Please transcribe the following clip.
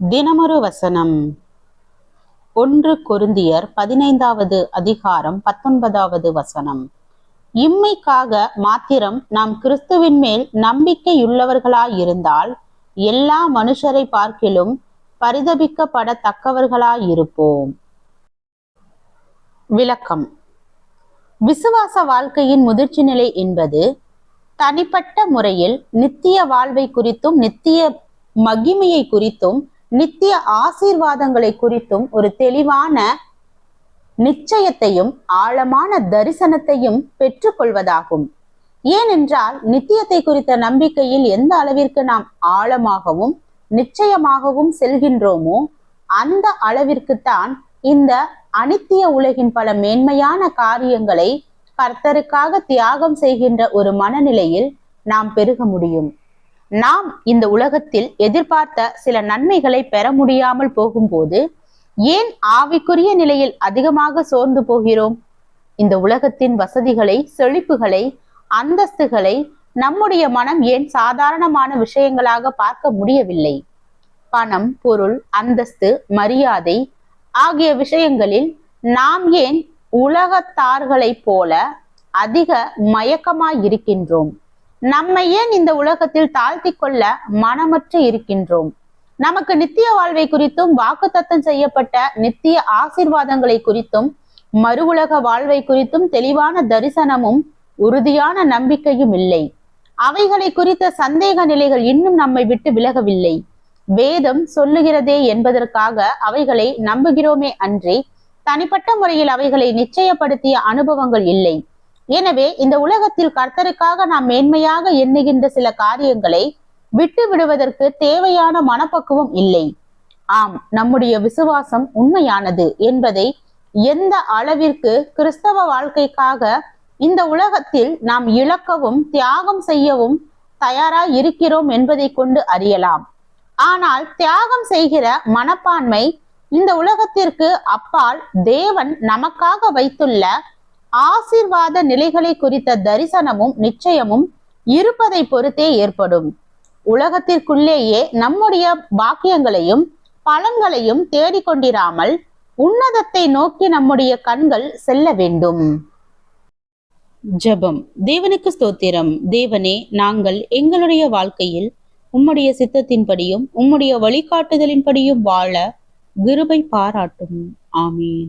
தினமொரு வசனம். ஒன்று கொருந்தியர் பதினைந்தாவது அதிகாரம் பத்தொன்பதாவது வசனம். இம்மைக்காக மாத்திரம் நாம் கிறிஸ்துவின் மேல் நம்பிக்கையுள்ளவர்களாயிருந்தால் எல்லா மனுஷரை பார்க்கிலும் பரிதபிக்கப்படத்தக்கவர்களாயிருப்போம். விளக்கம். விசுவாச வாழ்க்கையின் முதிர்ச்சி நிலை என்பது தனிப்பட்ட முறையில் நித்திய வாழ்வை குறித்தும் நித்திய மகிமையை குறித்தும் நித்திய ஆசீர்வாதங்களை குறித்தும் ஒரு தெளிவான நிச்சயத்தையும் ஆழமான தரிசனத்தையும் பெற்றுக்கொள்வதாகும். ஏனென்றால் நித்தியத்தை குறித்த நம்பிக்கையில் எந்த அளவிற்கு நாம் ஆழமாகவும் நிச்சயமாகவும் செல்கின்றோமோ அந்த அளவிற்குத்தான் இந்த அனித்திய உலகின் பல மேன்மையான காரியங்களை கர்த்தருக்காக தியாகம் செய்கின்ற ஒரு மனநிலையில் நாம் பெருக முடியும். நாம் இந்த உலகத்தில் எதிர்பார்த்த சில நன்மைகளை பெற முடியாமல் போகும்போது ஏன் ஆவிக்குரிய நிலையில் அதிகமாக சோர்ந்து போகிறோம்? இந்த உலகத்தின் வசதிகளை செழிப்புகளை அந்தஸ்துகளை நம்முடைய மனம் ஏன் சாதாரணமான விஷயங்களாக பார்க்க முடியவில்லை? பணம் பொருள் அந்தஸ்து மரியாதை ஆகிய விஷயங்களில் நாம் ஏன் உலகத்தார்களைப் போல அதிக மயக்கமாய் இருக்கின்றோம் நம்மை ஏன் இந்த உலகத்தில் தாழ்த்தி கொள்ள மனமற்று இருக்கின்றோம்? நமக்கு நித்திய வாழ்வை குறித்தும் வாக்குத்தத்தம் செய்யப்பட்ட நித்திய ஆசீர்வாதங்களை குறித்தும் மறு உலக வாழ்வை குறித்தும் தெளிவான தரிசனமும் உறுதியான நம்பிக்கையும் இல்லை. அவைகளை குறித்த சந்தேக நிலைகள் இன்னும் நம்மை விட்டு விலகவில்லை. வேதம் சொல்லுகிறதே என்பதற்காக அவைகளை நம்புகிறோமே அன்றி தனிப்பட்ட முறையில் அவைகளை நிச்சயப்படுத்திய அனுபவங்கள் இல்லை. எனவே இந்த உலகத்தில் கர்த்தருக்காக நாம் மேன்மையாக எண்ணுகின்ற சில காரியங்களை விட்டு விடுவதற்கு தேவையான மனப்பக்குவம் இல்லை. ஆம் நம்முடைய விசுவாசம் உண்மையானது என்பதை எந்த அளவிற்கு கிறிஸ்தவ வாழ்க்கைக்காக இந்த உலகத்தில் நாம் இழக்கவும் தியாகம் செய்யவும் தயாராய் இருக்கிறோம் என்பதை கொண்டு அறியலாம். ஆனால் தியாகம் செய்கிற மனப்பான்மை இந்த உலகத்திற்கு அப்பால் தேவன் நமக்காக வைத்துள்ள ஆசீர்வாத நிலைகளை குறித்த தரிசனமும் நிச்சயமும் இருப்பதை பொறுத்தே ஏற்படும். உலகத்திற்குள்ளேயே நம்முடைய பாக்கியங்களையும் பலன்களையும் தேடிக்கொண்டிராமல் உன்னதத்தை நோக்கி நம்முடைய கண்கள் செல்ல வேண்டும். ஜெபம். தேவனுக்கு ஸ்தோத்திரம். தேவனே நாங்கள் எங்களுடைய வாழ்க்கையில் உம்முடைய சித்தத்தின்படியும் உம்முடைய வழிகாட்டுதலின்படியும் வாழ கிருபை பாராட்டும். ஆமீன்.